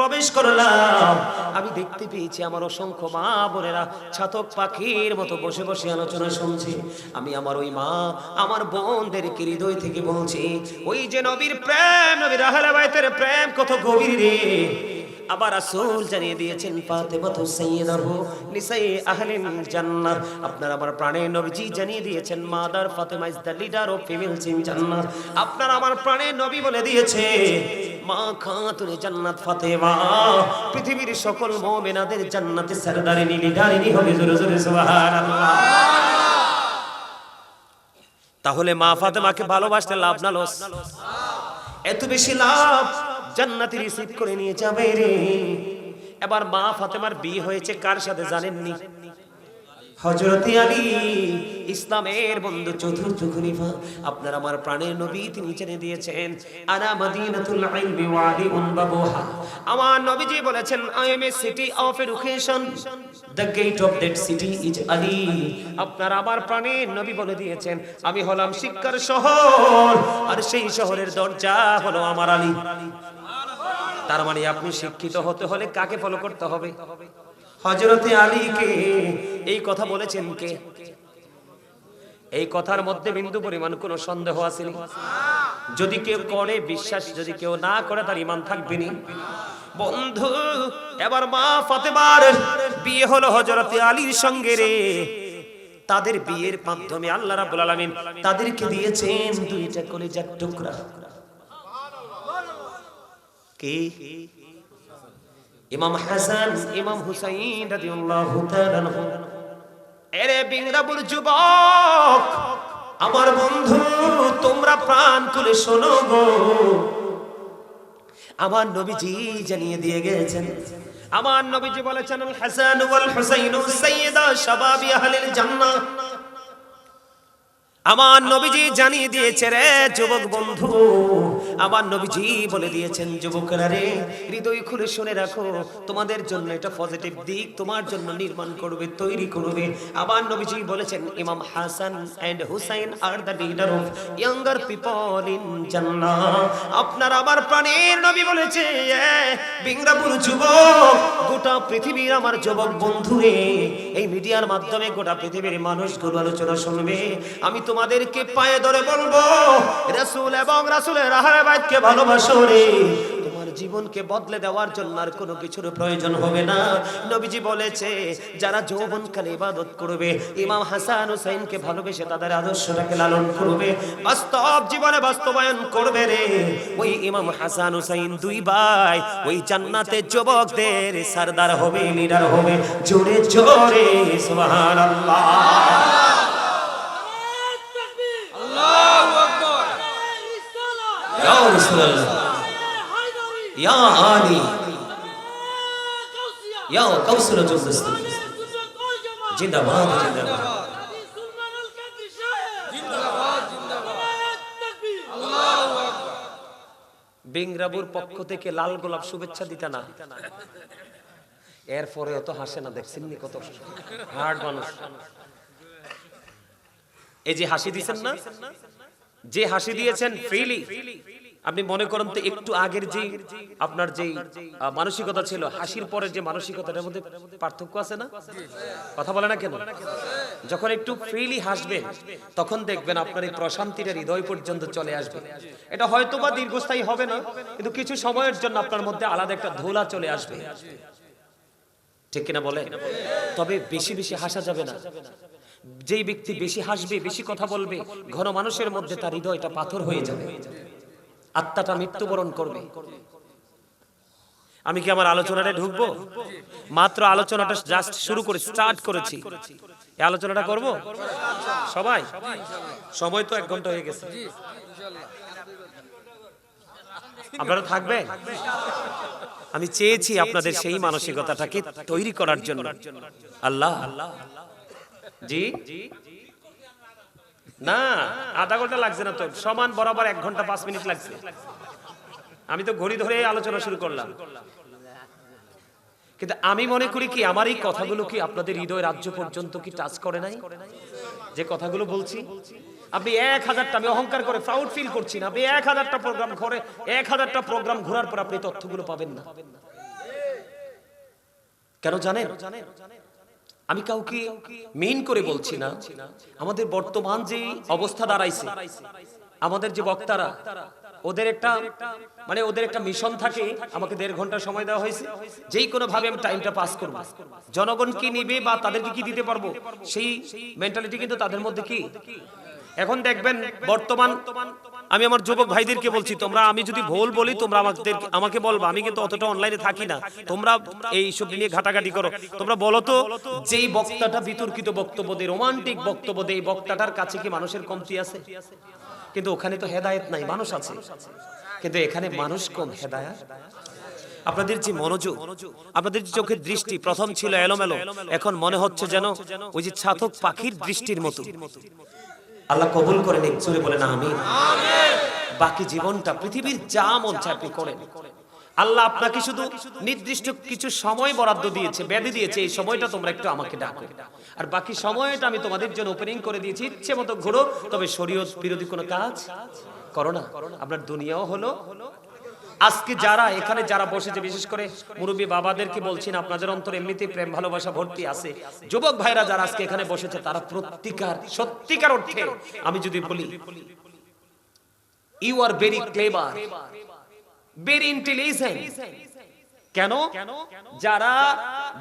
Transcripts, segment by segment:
প্রবেশ করলাম। আমি দেখতে পেয়েছি আমার অসংখ্য মা বোনেরা ছাতক পাখির মতো বসে বসে আলোচনা শুনছে। আমি আমার ওই মা, আমার বোনদেরকে হৃদয় থেকে বলছি, ওই যে নবীর প্রেম, নবীর আহলে বাইতের প্রেম, কত গভীর রে। আবার রাসূল জানিয়ে দিয়েছেন ফাতেমা তো সাইয়্যিদাহু নিসাই আপনার আমার প্রাণের নবীজি জানিয়ে দিয়েছেন, mother Fatema is leader of females in আপনার আমার প্রাণের নবী বলে দিয়েছে, মা খাতুনে জান্নাত ফাতেমা। পৃথিবীর সকল মুমিনাদের জান্নাতে সরদারিনী, লিডারিনী হবে, জোরে জোরে সুবহানাল্লাহ। তাহলে মা ফাতেমাকে ভালোবাসতে লাভ না লস? এত বেশি লাভ? জান্নাতে রিসিভ করে নিয়ে যাবে রে। এবার মা ফাতেমার বিয়ে হয়েছে কার সাথে জানেননি? হজরতি আলী। ইসলামের বন্ধু চতুর্থ খলিফা, আপনার আমার প্রাণের নবী তিনি জেনে দিয়েছেন, আনা মদিনাতুল ইলমি ওয়া আলিউন বাবুহা আমার নবীজি বলেছেন I am a city of education the gate of that city is Ali আপনার আমার প্রাণের নবী বলে দিয়েছেন, আমি হলাম শিক্ষার শহর, আর সেই শহরের দরজা হলো আমার আলী। তার মানে আপনি শিক্ষিত হতে হলে কাকে ফলো করতে হবে? হজরতে আলীকে এই কথা বলেছেন কে? এই কথার মধ্যে বিন্দু পরিমাণ কোনো সন্দেহ আসেনি। যদি কেউ করে, বিশ্বাস যদি কেউ না করে, তার ইমান থাকবে বন্ধু, এবার মা ফাতেমার বিয়ে হলো হজরতে আলীর সঙ্গে রে। তাদের বিয়ের মাধ্যমে আল্লাহ রাব্বুল আলামিন তাদেরকে দিয়েছেন দুইটা কলিজার টুকরা। কে? ইমাম হাসান, ইমাম হুসাইন রাদিয়াল্লাহু তাআলা এরে বিংরাবুর যুবক, আমার বন্ধু, তোমরা প্রাণ খুলে শোনো গো। আমার নবীজি জানিয়ে দিয়ে গেছেন, আমার নবীজি বলেছেন হাসান ওয়াল হুসাইন সাইয়্যিদা শাবাবি আহলিল জান্নাহ। আমার নবীজি জানিয়ে দিয়েছে রে যুবক বন্ধু। আমার নবীজি বলে দিয়েছেন, যুবকরা রে, হৃদয় খুলে শুনে রাখো, তোমাদের জন্য এটা পজিটিভ দিক, তোমার জন্য নির্মাণ করবে, তৈরি করবে। আমার নবীজি বলেছেন, Imam Hasan and Hussain are the leader of younger people in Jannah আপনার আমার প্রাণের নবী বলেছে বিংরাপুর যুবক, গোটা পৃথিবীর আমার যুবক বন্ধু রে। এই মিডিয়ার মাধ্যমে গোটা পৃথিবীর মানুষগুলো আলোচনা শুনবে। আমি তোমাদেরকে পায়ে ধরে বলব, রাসূল এবং রাসূলের আহলে বাইতকে ভালোবাসো রে। জীবনকে বদলে দেওয়ার জন্য আর কোনো কিছুর প্রয়োজন হবে না। নবীজি বলেছে, যারা যৌবনকালে ইবাদত করবে, ইমাম হাসান হুসাইনকে ভালোবেসে তাদের আদর্শটাকে লালন করবে, বাস্তব জীবনে বাস্তবায়ন করবে রে। ওই ইমাম হাসান হুসাইন দুই ভাই, ওই জান্নাতে যুবকদের সরদার হবে, লিডার হবে, জোরে জোরে, সুবহানাল্লাহ। ইয়া রাসূলুল্লাহ। ইয়া আলী। পক্ষ থেকে লাল গোলাপ শুভেচ্ছা দিতে না। এরপরে অত হাসে না, দেখছেন নি কত হার্ড মানুষ। এই যে হাসি দিয়েছেন না? যে হাসি দিয়েছেন ফ্রিলি আপনি মনে করেন তো একটু আগের যে আপনার যে মানসিকতা ছিল, হাসির পরে যে মানসিকতাটার মধ্যে পার্থক্য আছে না? কথা বলে না কেন? যখন একটু ফ্রিলি হাসবেন তখন দেখবেন আপনার এই প্রশান্তিটা হৃদয় পর্যন্ত চলে আসবে। এটা হয়তো বা দীর্ঘস্থায়ী হবে না, কিন্তু কিছু সময়ের জন্য আপনার মধ্যে আলাদা একটা ধোলা চলে আসবে। ঠিক কিনা বলে তবে বেশি বেশি হাসা যাবে না। যেই ব্যক্তি বেশি হাসবে, বেশি কথা বলবে, ঘন মানুষের মধ্যে তার হৃদয়টা পাথর হয়ে যাবে। আত্মাটা মৃত্যুবরণ করবে। আমি কি আমার আলোচনাটা ঢুকবো? মাত্র আলোচনাটা জাস্ট শুরু করে স্টার্ট করেছি। এই আলোচনাটা করব? সবাই? সময় তো এক ঘণ্টা হয়ে গেছে। আপনারা থাকবে আমি চেয়েছি আপনাদের সেই মানসিকতাটাকে তৈরি করার জন্য। আল্লাহ আল্লাহ। জি? না, আধা ঘণ্টা লাগছে না তো। সমান বরাবর এক ঘণ্টা পাঁচ মিনিট লাগছে। আমি তো ঘড়ি ধরে আলোচনা শুরু করলাম। কিন্তু আমি মনে করি কি, আমার এই কথাগুলো কি আপনাদের হৃদয় রাজ্য পর্যন্ত কি টাচ করে নাই? যে কথাগুলো বলছি, আপনি এক হাজারটা, আমি অহংকার করে প্রাউড ফিল করছি না। আপনি এক হাজারটা প্রোগ্রাম ঘরে, এক হাজারটা প্রোগ্রাম ঘোরার পর আপনি তথ্যগুলো পাবেন না। কেন জানেন জানেন? আমি কাউকে মেইন করে বলছি না। আমাদের বর্তমান যে অবস্থা দাঁড়াইছে, আমাদের যে বক্তারা, ওদের একটা মানে ওদের একটা মিশন থাকে, আমাকে দেড় ঘণ্টা সময় দেওয়া হয়েছে, যেই কোনো ভাবে আমি টাইমটা পাস করব। জনগণ কি নিবে বা তাদেরকে কি দিতে পারব? সেই মেন্টালিটি কিন্তু তাদের মধ্যে কি? এখন দেখবেন বর্তমান আমি আমার যুবক ভাইদেরকে বলছি, তোমরা আমি যদি ভুল বলি, তোমরা আমাদের আমাকে বলবা, আমি কিন্তু অতটা অনলাইনে থাকি না। তোমরা এই সব নিয়ে ঘাটাঘাটি করো। তোমরা বলো তো, যেই বক্তাটা বিতর্কিত বক্তব্য দেয়, রোমান্টিক বক্তব্য দেয়, এই বক্তাটার কাছে কি মানুষের কমতি আছে? কিন্তু ওখানে তো হেদায়েত নাই, মানুষ আছে। কিন্তু এখানে মানুষ কম হেদায়াত। আপনাদের যে মনোযোগ, আপনাদের যে চোখের দৃষ্টি, প্রথম ছিল এলোমেলো। এখন মনে হচ্ছে যেন ওই যে ছাতক পাখির দৃষ্টির মতো। আল্লাহ কবুল করেন জোরে বলেন আমি বাকি জীবনটা পৃথিবীর যা মন চায় আপনি করেন। আল্লাহ আপনাকে শুধু নির্দিষ্ট কিছু সময় বরাদ্দ দিয়েছে, ব্যাধি দিয়েছে, এই সময়টা তোমরা একটু আমাকে ডাকো। আর বাকি সময়টা আমি তোমাদের জন্য ওপেনিং করে দিয়েছি, ইচ্ছে মতো ঘোরো, তবে শরীয়ত বিরোধী কোনো কাজ করো না। আপনার দুনিয়াও হলো আজকে যারা এখানে যারা বসেছে, বিশেষ করে মুরব্বী বাবাদেরকে বলছেন আপনাদের অন্তর এমনিতেই প্রেম, ভালোবাসা ভর্তি আছে। যুবক ভাইরা যারা আজকে এখানে বসেছে, তারা প্রত্যিকার, সত্যিকার অর্থে, আমি যদি বলি you are very clever very intelligent কেন? যারা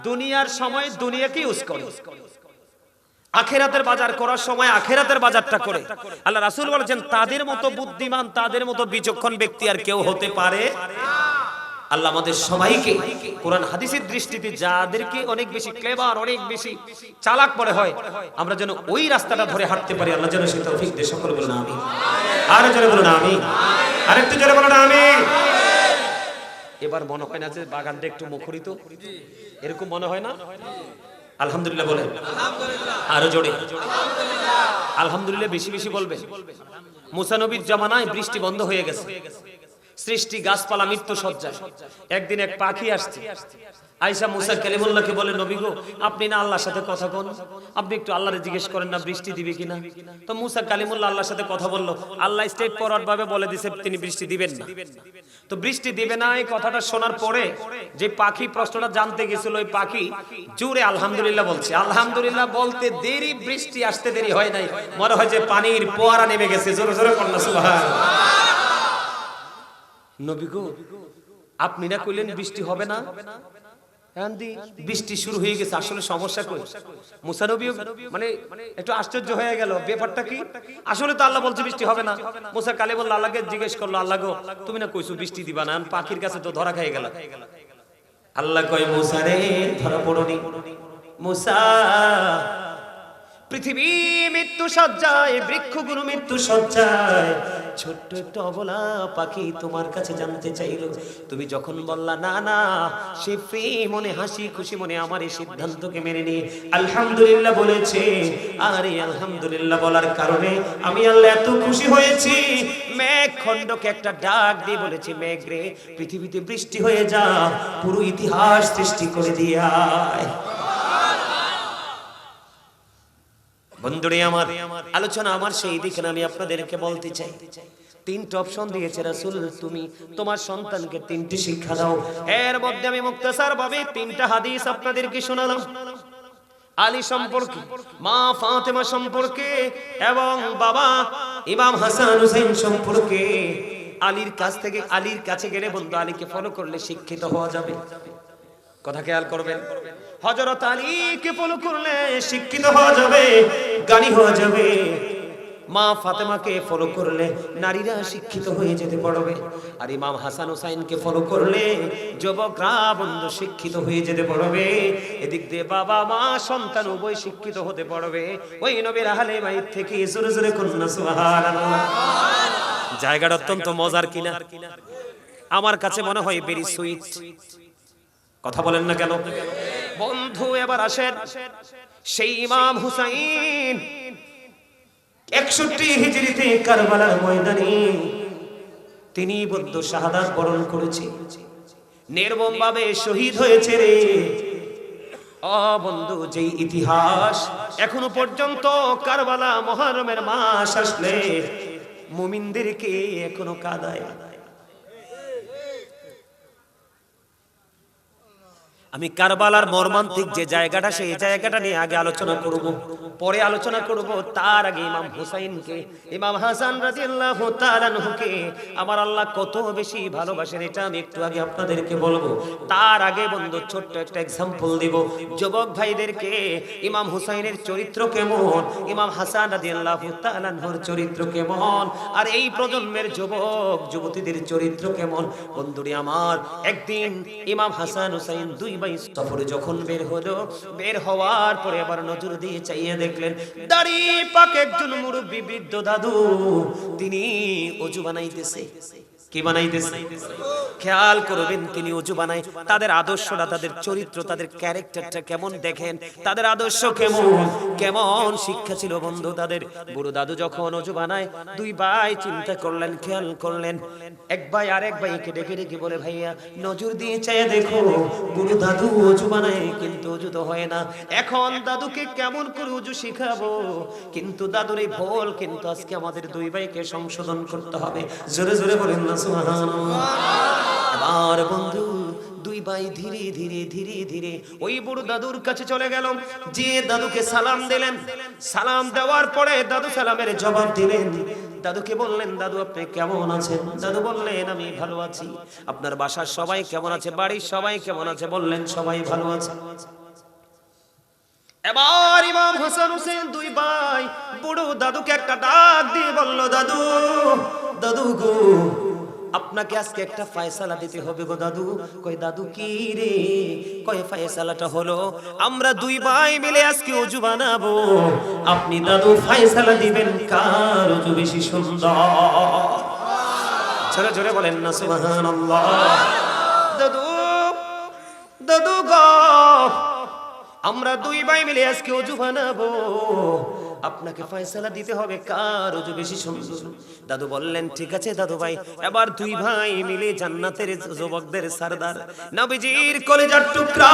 দুনিয়ার সময় দুনিয়াকে ইউজ করে। আখেরাতের বাজার করার সময় আখেরাতের বাজারটা করে। আল্লাহ রাসূল বলেছেন, তাদের মতো বুদ্ধিমান, তাদের মতো বিচক্ষণ ব্যক্তি আর কেউ হতে পারে আল্লাহ আমাদের সবাইকে কোরআন হাদিসের দৃষ্টিতে যাদেরকে অনেক বেশি ক্লেভার অনেক বেশি চালাক মনে হয়, আমরা যেন ওই রাস্তাটা ধরে হাঁটতে পারি। আল্লাহ যেন সেই তৌফিক দিয়ে। সকলে বলুন আমি আর জোরে বলুন আমি আরেকটু জোরে বলুন আমি এবার মনে হয় না যে বাগানটা একটু মুখরিত? এরকম মনে হয় না? আলহামদুলিল্লাহ বলেন আরও জোরে। আলহামদুলিল্লাহ, বেশি বেশি বলবে। মুসানবীর জামানায় বৃষ্টি বন্ধ হয়ে গেছে। সৃষ্টি, গাছপালা মৃত্যু সজ্জা একদিন এক পাখি আসছে। আইসা মুসা কালিমুল্লাহকে বলে, নবী গো, আপনি না আল্লাহর সাথে কথা কোন আপনি একটু আল্লাহরে জিজ্ঞেস করেন না, বৃষ্টি দিবে কিনা? তো মুসা কালিমুল্লাহ আল্লাহর সাথে কথা বলল। আল্লাহ স্টেট ফরওয়ার্ড ভাবে বলে দিছে, তিনি বৃষ্টি দিবেন না। তো বৃষ্টি দিবে না, এই কথাটা শোনার পরে যে পাখি প্রশ্নটা জানতে গেছিল, ওই পাখি জুড়ে আলহামদুলিল্লাহ বলছে। আলহামদুলিল্লাহ বলতে দেরি, বৃষ্টি আসতে দেরি হয় নাই। মনে হয় যে পানির পোয়ারা নেমে গেছে। জোরে জোরে কন্যা সুবহান নবী গো, আপনি না কইলেন বৃষ্টি হবে না? বৃষ্টি শুরু হয়ে গেছে আসলে সমস্যা কই? মুসা নবী মানে একটু আশ্চর্য হয়ে গেল ব্যাপারটা কি? আসলে তো আল্লাহ বলছে বৃষ্টি হবে না। মুসা কালে বলল আল্লাহকে জিজ্ঞেস করল আল্লাহ গো তুমি না কইছো বৃষ্টি দিবা না? পাখির কাছে তো ধরা খেয়ে গেল আল্লাহ কয় মুসা রে ধরা পড়নি। মুসা পৃথিবী মৃত্যু সজ্জায় বৃক্ষগুলো মৃত্যু সজ্জায়। ছোট্ট একটু অবলা পাখি তোমার কাছে জানতে চাইলো। তুমি যখন বললা, না না। সে ফ্রি মনে হাসি, খুশি মনে আমার এই সিদ্ধান্তকে মেনে নিয়ে আলহামদুলিল্লাহ বলেছে। আর এই আলহামদুলিল্লাহ বলার কারণে আমি আল্লাহ এত খুশি হয়েছি। মেঘ খণ্ডকে একটা ডাক দিয়ে বলেছি, মেঘ রে, পৃথিবীতে বৃষ্টি হয়ে যা, পুরো ইতিহাস সৃষ্টি করে দিয়ে বন্ধুরে আমার, আলোচনা আমার সেই দিকে আমি আপনাদেরকে বলতে চাই। তিনটা অপশন দিয়েছে রাসূল, তুমি তোমার সন্তানকে তিনটি শিক্ষা দাও। এর মধ্যে আমি মুক্তাসার ভাবে তিনটা হাদিস আপনাদেরকে শোনালাম। আলী সম্পর্কে, মা ফাতেমা সম্পর্কে এবং বাবা ইমাম হাসান হুসেন সম্পর্কে। আলীর কাছ থেকে, আলীর কাছে গেলে বন্ধু আলীকে ফলো করলে শিক্ষিত হওয়া যাবে। কথা খেয়াল করবেন। হজরত আলীকে ফলো করলে শিক্ষিত হওয়া যাবে, জ্ঞানী হওয়া যাবে। মা ফাতেমাকে ফলো করলে নারীরা শিক্ষিত হয়ে যেতে পারবে। আর ইমাম হাসান হুসাইনকে ফলো করলে যুবকরা বন্ধু শিক্ষিত হয়ে যেতে পারবে। এদিক দিয়ে বাবা মা, সন্তান উভয় শিক্ষিত হতে পারবে। ওই নবীর আহলে মাইত থেকে জোরে জোরে কন্যা, সুবহানাল্লাহ। জায়গাটা অত্যন্ত মজার কিনা? আমার কাছে মনে হয় ভেরি সুইট কথা বলেন না কেন? বন্ধু এবার আসেন। সেই ইমাম হুসাইন। একষট্টি হিজড়িতে কারবালার ময়দানে তিনি বদ্ধ শাহাদাত বরণ করেছে। নির্মম ভাবে শহীদ হয়েছে রে। বন্ধু যেই ইতিহাস এখনও পর্যন্ত কারবালা মহরমের মাস আসলে মুমিনদেরকে এখনও কাদায় আমি কারবালার মর্মান্তিক যে জায়গাটা, সেই জায়গাটা নিয়ে আগে আলোচনা করব। পরে আলোচনা করব তার আগে ইমাম হুসাইনকে। ইমাম হাসান রাদিয়াল্লাহু তাআলা আনহুকে। আমার আল্লাহ কত বেশি ভালোবাসেন, এটা আমি একটু আগে আপনাদেরকে বলব। তার আগে বন্ধু, ছোট্ট একটা এক্সাম্পল দিব। যুবক ভাইদেরকে, ইমাম হুসাইনের চরিত্র কেমন? ইমাম হাসান রাদিয়াল্লাহু তাআলা আনহুর চরিত্র কেমন? আর এই প্রজন্মের যুবক, যুবতীদের চরিত্র কেমন? বন্ধুরি আমার, একদিন ইমাম হাসান হুসাইন দুই সফরে যখন বের হলো, বের হওয়ার পরে আবার নজর দিয়ে চাইয়ে দেখলেন, দাড়ি পাক একজন মুরব্বী বৃদ্ধ দাদু, তিনি অজু বানাইতেছে। কি বানাইতেছে? খেয়াল করবেন তিনি উঁচু বানায়। তাদের আদর্শটা, তাদের চরিত্র, তাদের ক্যারেক্টারটা কেমন দেখেন? তাদের আদর্শ কেমন? কেমন শিক্ষা ছিল বন্ধু তাদের? বুড়ো দাদু যখন অজু বানায়, দুই ভাই চিন্তা করলেন, খেয়াল করলেন। এক ভাই আর এক ভাইকে ডেকে ডেকে বলে, ভাইয়া, নজর দিয়ে চাই দেখো, বুড়ো দাদু অজু বানায়, কিন্তু অজু তো হয় না। এখন দাদুকে কেমন করে উজু শিখাবো? কিন্তু দাদুর এই ভুল, কিন্তু আজকে আমাদের দুই ভাইকে সংশোধন করতে হবে। জোরে জোরে বলেন না এবার বন্ধু, দুই ভাই ধীরে ধীরে ধীরে ধীরে ওই বুড়ো দাদুর কাছে চলে গেল যে দাদুকে সালাম দিলেন, সালাম দেওয়ার পরে দাদু সালামের জবাব দিলেন। দাদুকে বললেন, দাদু, আপনি কেমন আছেন? দাদু বললেন, আমি ভালো আছি। আপনার বাসার সবাই কেমন আছে? বাড়ির সবাই কেমন আছে? বললেন, সবাই ভালো আছে। এবার ইমাম হাসান হোসেন দুই ভাই বুড়ো দাদুকে একটা ডাক দিয়ে বলল, দাদু দাদু গো আপনাকে আজকে একটা ফায়সালা দিতে হবে গো দাদু। কই দাদু, কি রে? কয়, ফায়সালাটা হলো, আমরা দুই ভাই মিলে আজকে অজু বানাবো। আপনি দাদু, ফায়সালা দিবেন কার অজু বেশি সুন্দর? জোরে জোরে বলেন না, সুবহানাল্লাহ। দাদু দাদু গো, আমরা দুই ভাই মিলে আজকে অজু বানাবো। আপনাকে ফয়সালা দিতে হবে, কার অজু বেশি সুন্দর? দাদু বললেন, ঠিক আছে দাদু ভাই, এবার দুই ভাই মিলে জান্নাতের যুবকদের সরদার নবীজির কলেজার টুকরা।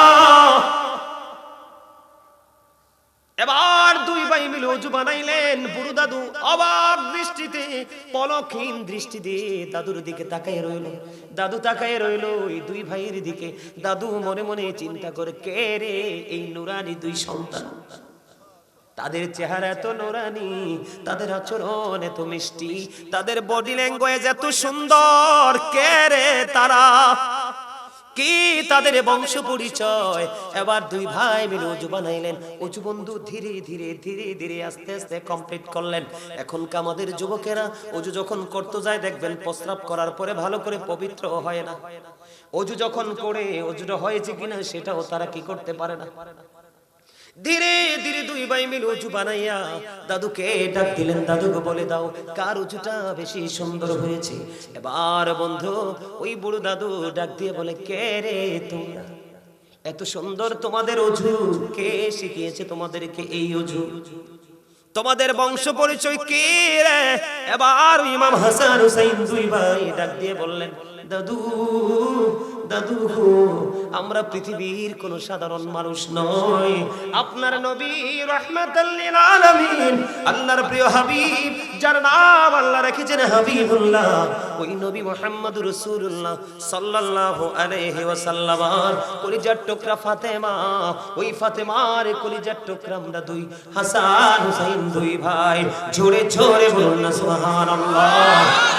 এবার দুই ভাই মিলে অজু বানাইলেন। বুড়ো দাদু অবাক দৃষ্টিতে, পলকহীন দৃষ্টি দিয়ে দাদুর দিকে তাকায় রইল। দাদু তাকায় রইল এই দুই ভাইয়ের দিকে। দাদু মনে মনে চিন্তা করে, কে রে এই নুরানি দুই সন্তান? তাদের চেহারা এত নোরানি, তাদের আচরণ এত মিষ্টি, তাদের বডি ল্যাঙ্গুয়েজ এত সুন্দর। কে রে তারা? কি তাদের বংশ পরিচয়? এবার দুই ভাই মিলে উজু বানাইলেন। উজু বন্ধু ধীরে ধীরে ধীরে ধীরে আস্তে আস্তে কমপ্লিট করলেন। এখন আমাদের যুবকেরা উজু যখন করতে যায়, দেখবেন প্রস্রাব করার পরে ভালো করে পবিত্র হয় না। অজু যখন করে অজুটা হয়েছে কিনা, সেটাও তারা কি করতে পারে না। ধীরে ধীরে দুই ভাই মিলে উঁচু বানাইয়া দাদুকে ডাক দিলেন দাদুকে বলে দাও, কার উঁচুটা বেশি সুন্দর হয়েছে? এবার বন্ধু, ওই বুড়ো দাদু ডাক দিয়ে বলে, কে রে তোমরা? এত সুন্দর তোমাদের অজু কে শিখিয়েছে তোমাদেরকে এই অজু তোমাদের বংশ পরিচয় কে রে? এবার ইমাম হাসান হুসাইন দুই ভাই ডাক দিয়ে বললেন, দাদু দাদু আমরা পৃথিবীর কোন সাধারণ মানুষ নয় আপনার নবী আল্লাহর প্রিয় হাবিব, যার নাম আল্লাহ রেখেছেন হাবিবুল্লাহ। ওই নবী মুহাম্মদ রাসূলুল্লাহ সাল্লাল্লাহু আলাইহি ওয়াসাল্লাম। কলিজার টুকরা ফাতেমা, ওই ফাতেমার কলিজার টুকরা আমরা দুই, হাসান হুসাইন দুই ভাই। জোরে জোরে বলুন না সুবহানাল্লাহ।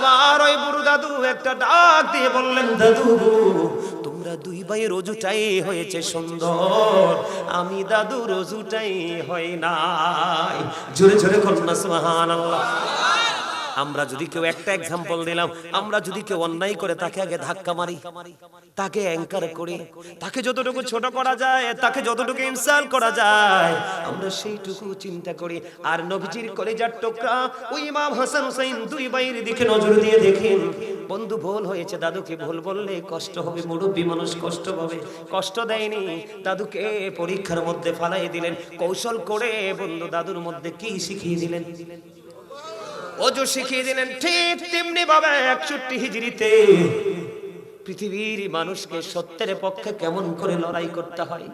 এবার ওই বুড়ো দাদু একটা ডাক দিয়ে বললেন, দাদু, তোমরা দুই ভাই রোজুটাই হয়েছে সুন্দর। আমি দাদু রোজুটাই হয় নাই। জোরে জোরে কন্যা সুহান আমরা যদি কেউ একটা এক্সাম্পল দিলাম, আমরা যদি কেউ অন্যায় করে তাকে আগে ধাক্কা মারি, তাকে অ্যাঙ্কার করি, তাকে যতটুকু ছোট করা যায়, তাকে যতটুকু ইনসাল করা যায়, আমরা সেইটুকু চিন্তা করি। আর নবীজির কলেজার টুকরা, ওই ইমাম হাসান হুসাইন দুই ভাইয়ের দিকে নজর দিয়ে দেখেন, বন্ধু ভুল হয়েছে, দাদুকে ভুল বললে কষ্ট হবে, মুরব্বী মানুষ কষ্ট পাবে, কষ্ট দেয়নি, দাদুকে পরীক্ষার মধ্যে ফালাই দিলেন, কৌশল করে বন্ধু দাদুর মধ্যে কি শিখিয়ে দিলেন? অজু শিখিয়ে দিলেন, ঠিক তেমনি ভাবে একষট্টি হিজড়িতে পৃথিবীর মানুষকে সত্যের পক্ষে কেমন করে লড়াই করতে হয়?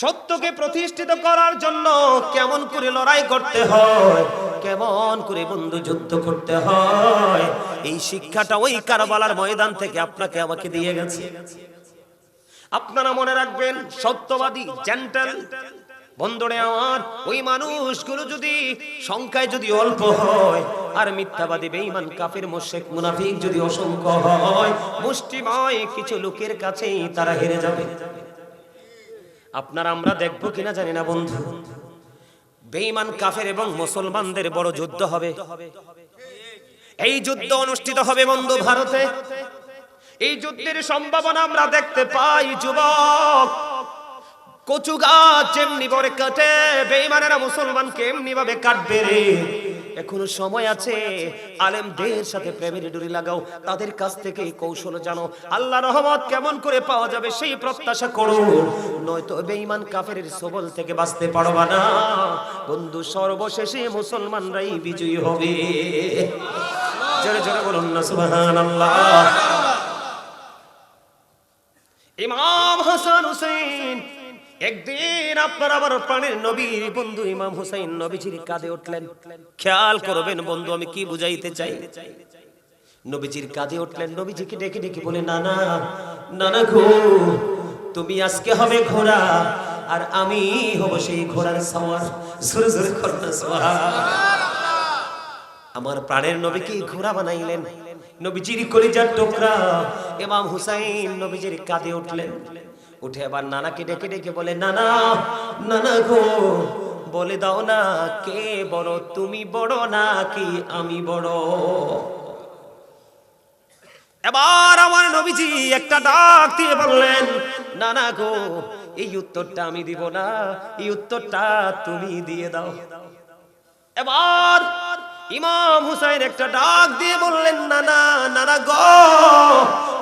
সত্যকে প্রতিষ্ঠিত করার জন্য কেমন করে লড়াই করতে হয়? কেমন করে বন্ধু যুদ্ধ করতে হয়? এই শিক্ষাটা ওই কারবালার ময়দান থেকে আপনাকে আমাকে দিয়ে গেছে। আপনারা মনে রাখবেন, সত্যবাদী জেন্টাল বন্ধুরে আমার, ওই মানুষগুলো যদি সংখ্যায় যদি অল্প হয়, আর মিথ্যাবাদী, বেঈমান, কাফের, মোশেক, মুনাফিক যদি অসংখ্য হয়, মুষ্টিময় কিছু লোকের কাছেই তারা হেরে যাবে। আপনারা আমরা দেখব কিনা জানি না বন্ধু। বেঈমান, কাফের এবং মুসলমানদের বড় যুদ্ধ হবে। এই যুদ্ধ অনুষ্ঠিত হবে বন্ধু ভারতে। এই যুদ্ধের সম্ভাবনা আমরা দেখতে পাই, যুবক। কচু গাছ এমনি পরে কাটে। বেইমানেরা মুসলমানকে এমনি ভাবে কাটবে রে। এখনও সময় আছে, আলেমদের সাথে প্রেমের ডুরি লাগাও। তাদের কাছ থেকে কৌশল জানো। আল্লাহ রহমত কেমন করে পাওয়া যাবে সেই প্রত্যাশা করো। নয়তো বেঈমান কাফের সবল থেকে বাঁচতে পারবা না। বন্ধু, সর্বশেষে মুসলমানরাই বিজয়ী হবে। জোরে জোরে বলুন না, সুবহানাল্লাহ। ইমাম হাসান হুসেন একদিন আপনার আবার প্রাণের নবীর বন্ধু ইমাম হুসাইন নবীজির কাঁধে উঠলেন। খেয়াল করবেন বন্ধু, আমি কি বুঝাইতে চাই? নবীজির কাঁধে উঠলেন, নবীজিকে ডেকে ডেকে বলে, নানা নানা গো, তুমি আজকে হবে ঘোড়া, আর আমি হব সেই ঘোড়ার সওয়ার। সুরে করনা সওয়ার আমার প্রাণের নবীকে ঘোড়া বানাইলেন? নবীজির কলিজার টুকরা, ইমাম হুসাইন নবীজির কাঁধে উঠলেন। উঠে আবার নানাকে ডেকে ডেকে বলে, নানা নানা গো, বলে দাও না কে বড়, তুমি বড় নাকি আমি বড়? এবার আমার নবীজি একটা ডাক দিয়ে বললেন, নানা গো, এই উত্তরটা আমি দিব না, এই উত্তরটা তুমি দিয়ে দাও। এবার ইমাম হুসাইন একটা ডাক দিয়ে বললেন, নানা নানা গো,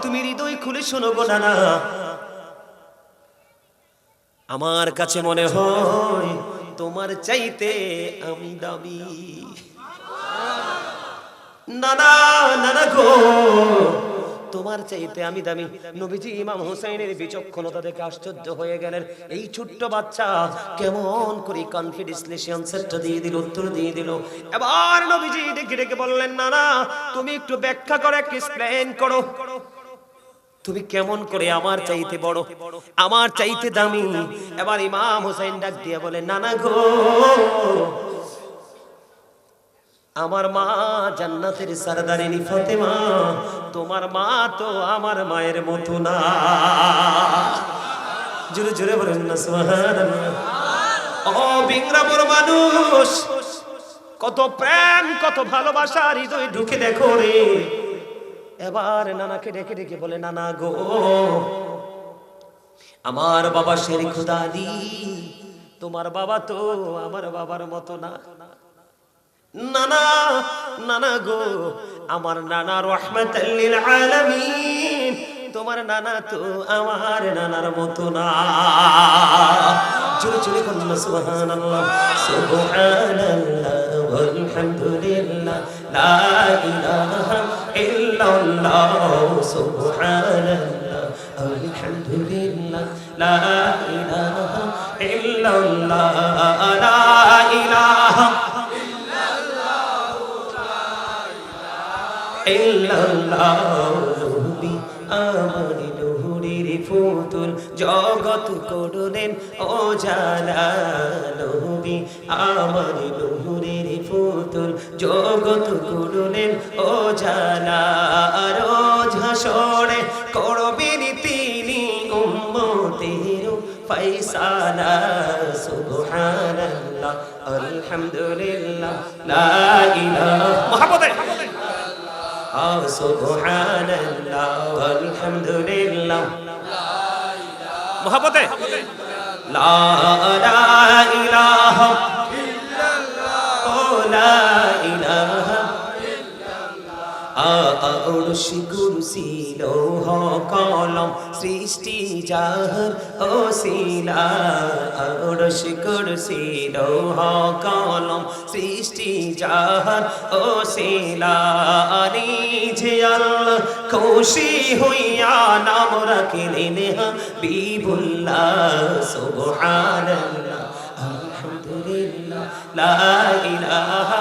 তুমি হৃদয় খুলে শোনো গো, নানা আমার কাছে মনে হয় তোমার চাইতে আমি গো, তোমার চাইতে আমি দামি। নবীজি ইমাম হুসাইনের বিচক্ষণতা দেখে আশ্চর্য হয়ে গেলেন। এই ছোট্ট বাচ্চা কেমন করে কনফিডেন্সলি দিয়ে দিল, উত্তর দিয়ে দিল। এবার নবীজি ডেকে ডেকে বললেন না না তুমি একটু ব্যাখ্যা করে, একটু এক্সপ্লেন করো। তুমি কেমন করে আমার চাইতে বড়? আমার চাইতে দামি? এবার ইমাম হুসাইন ডাক দিয়ে বলে নানা গো। আমার মা জান্নাতের সারদারিনী ফতেমা। তোমার মা তো আমার মায়ের মতো না। জোরে জোরে বলেন না ও মানুষ, কত প্রেম, কত ভালোবাসা হৃদয় ঢুকে দেখো রে। এবার নানাকে ডেকে ডেকে বলে, নানা গো, আমার বাবা শের খুদালি তোমার বাবা তো আমার বাবার মতো না। নানা নানা গো, আমার নানা রহমতাল্লিল আলামিন, তোমার নানা তো আমার নানার মতো না। জোরে জোরে বলুন, সুবহানাল্লাহ সুবহানাল্লাহ la ilaha illallah subhanallah alhamdulillah la ilaha illallah la ilaha নবী আমার নহরের ফুতুল জগৎ করলেন ও জালা নবী। আমার নহরের ফুতুল জগৎ করলেন ও জালা রোজ হাসরে করবেন তিনি উম্মতের ফৈসালা সুবহানাল্লাহ, আলহামদুলিল্লাহ, লা ইলাহা। সুবহানাল্লাহ আলহামদুলিল্লাহ মহাপতে লা ইলাহা ইল্লাল্লাহ। লা আড়শ কুরসি লৌহ কলম সৃষ্টি যাহর ও শিলা। আড়শ কুরসি লৌহ কলম সৃষ্টি যাহর ও শিলা। নিজে আল্লাহ খুশি হইয়া নাম রাখিলেন হাবিবুল্লাহ। সুবহানাল্লাহ, আলহামদুলিল্লাহ, লা ইলাহা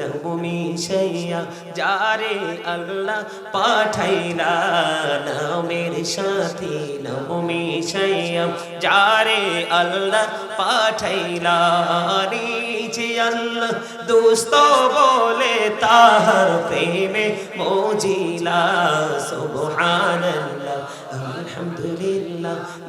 নবমি সাইয়া যারে আল্লাহ পাঠাইলা নামের সাথে নবমি সাইয়া যারে আল্লাহ পাঠাইলা নিচে আল্লাহ দোস্ত বলে তাহার প্রেমে মজিলা, সুবহানাল্লাহ, আলহামদুলিল্লাহ।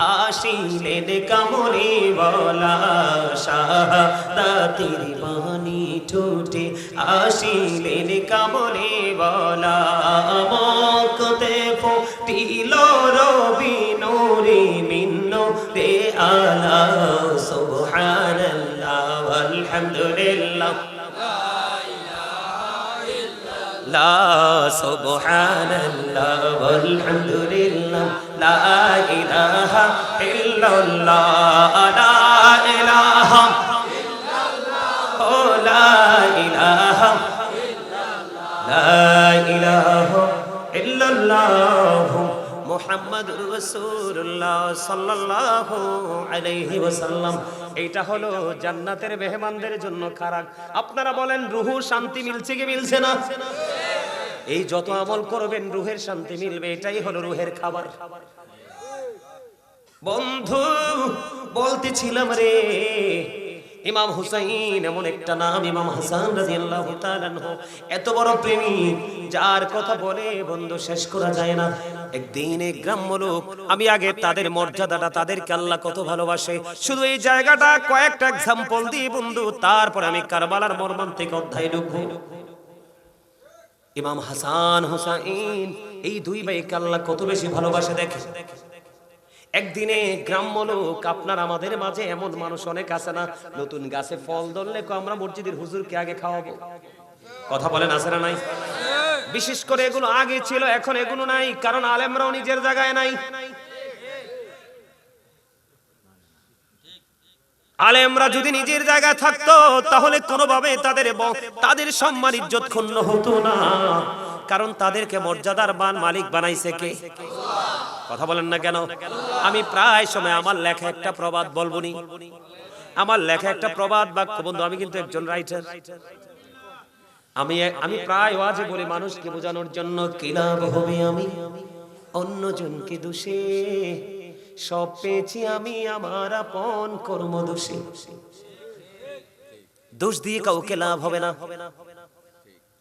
আসিলেন কামরে বলা শাহাদাতের বাণী ঠোঁটে আসিলেন কামরে বলা। মকতে ফুটিল রবি নোরে মিন্ন রে আলা, সুবহানাল্লাহ, আলহামদুলিল্লাহ। لا সুবহানাল্লাহ, আলহামদুলিল্লাহ, লা ইলাহা এইটা হলো জান্নাতের মেহমানদের জন্য খারাপ। আপনারা বলেন, রুহু শান্তি মিলছে কি মিলছে না? এই যত আমল করবেন, রুহের শান্তি মিলবে, এটাই হলো রুহের খাবার। বন্ধু, বলতেছিলাম রে, ইমাম হুসাইন, এমন একটা নাম, ইমাম হাসান রাদিয়াল্লাহু তাআলা এত বড় প্রেমিক যার কথা বলে বন্ধু শেষ করা যায় না। একদিন এক গ্রাম্য লোক, আমি আগে তাদের মর্যাদাটা, তাদেরকে আল্লাহ কত ভালোবাসে, শুধু এই জায়গাটা কয়েকটা এক্সাম্পল দিয়ে বন্ধু, তারপর আমি কারবালার মর্মান্তিক অধ্যায় ঢুকবো। ইমাম হাসান হোসাইন এই দুই ভাইকে আল্লাহ কত বেশি ভালোবাসে দেখে। একদিনে গ্রাম্য লোক আপনার আমাদের মাঝে এমন মানুষ অনেক আছে না নতুন গাছে ফল ধরলে আমরা মসজিদের হুজুরকে আগে খাওয়াবো। কথা বলেন আছে না নাই? বিশেষ করে এগুলো আগে ছিল এখন এগুলো নাই কারণ আলেমরাও নিজের জায়গায় নাই। আলেমরা যদি নিজের জায়গায় থাকতো, তাহলে কোনোভাবে তাদের তাদের সম্মান ইজ্জত ক্ষুণ্ণ হতো না। কারণ তাদেরকে মর্যাদার বান মালিক বানাইছে কে? কথা বলেন না কেন? আমি প্রায় সময় আমার লেখা একটা প্রবাদ বলবনি আমার লেখা একটা প্রবাদ বাক্য বন্ধু, আমি কিন্তু একজন রাইটার আমি আমি প্রায় ওয়াজে বলি, মানুষকে বোঝানোর জন্য কিলাব হবে আমি, অন্যজনকে দোষে সব পেয়েছি আমি আমার আপন কর্ম দোষে দোষ দিয়ে কাউকে লাভ হবে না।